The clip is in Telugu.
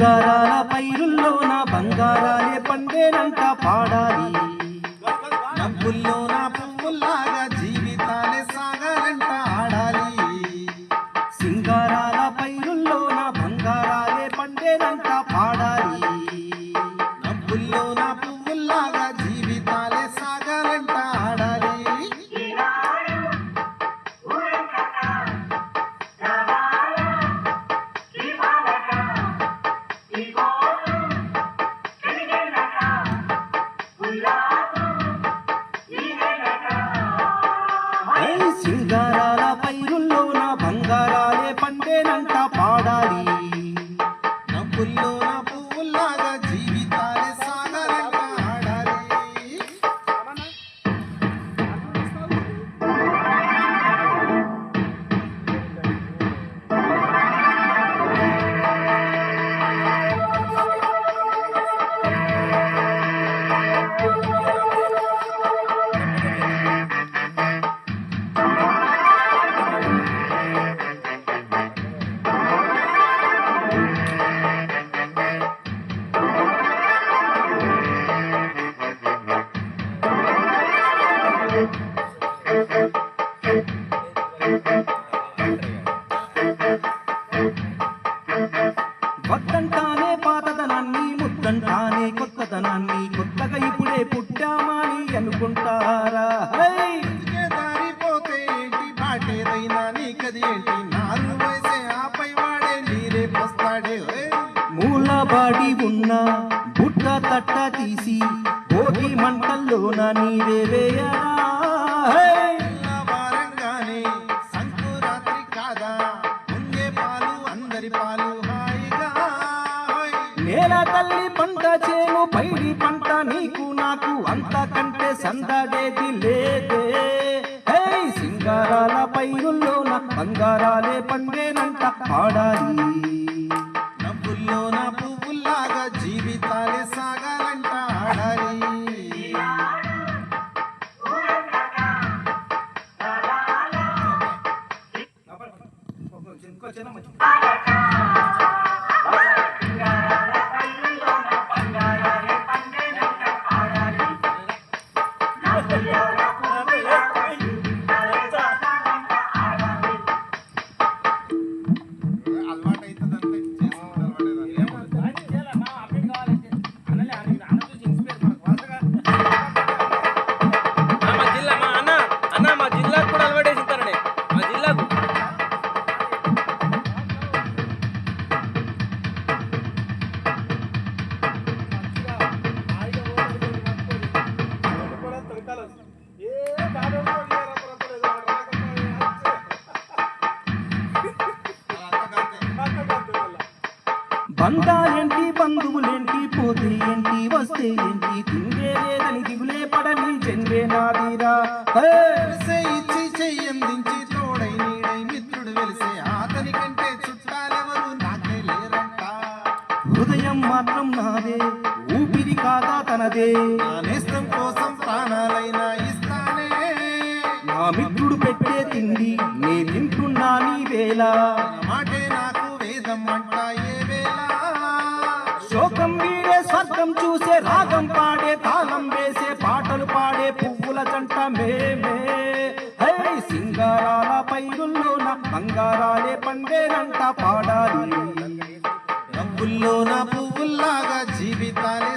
బంగారాల పైరుల్లో నా బంగారాలే పండేనంట పాడాలి. సింగారాల పుట్టామని అనుకుంటారా హై! బ్రతికే దారి పోతే ఏంటి బాటేదైనా నీకది ఏంటి నాలుగు వయసే ఆపై వాడే నీరే పోస్తాడే ఓయ్. మూలబాడి ఉన్న బుట్ట తట్ట తీసి భోగి మంటల్లోన వేయరా. నేల తల్లి పంట చేను పైడి పంట నీకు సందడేది లేదే సింగారాల పైరుల్లోన బంగారాలే పండేనంట పాడాలి నవ్వుల్లో నా పువ్వుల్లాగా జీవితాలే సాగాలంట ఆడాలి అలవాటైతుందంటే బంధాలేంటి బంధువులేంటి పోతే ఏంటి వస్తే ఏంటి తిండే లేదని దిగులే పడని చెందే నాదిరా ఇచ్చి చెయ్యందించి తోడై నీడై మిత్రుడు వెలిసే అతని కంటే చుట్టాలెవరు నాకే లేరంట. హృదయం మాత్రం నాదే ఊపిరి కాదా తనదే. నేస్తం కోసం ప్రాణాలైనా మిత్రుడు పెట్టే తిండి నే తింటున్నా నీ వేళ. మాటే నాకు వేదం అంట ఏ వేళ. శోకం వీడే స్వర్గం చూసే రాగం పాడే తాళం వేసే పాటలు పాడే పువ్వుల జంట మేమే. హై సింగారాల పైరుల్లోన బంగారాలే పండేనంట పాడాలి. నవ్వుల్లో నా పువ్వుల్లాగా జీవితాలే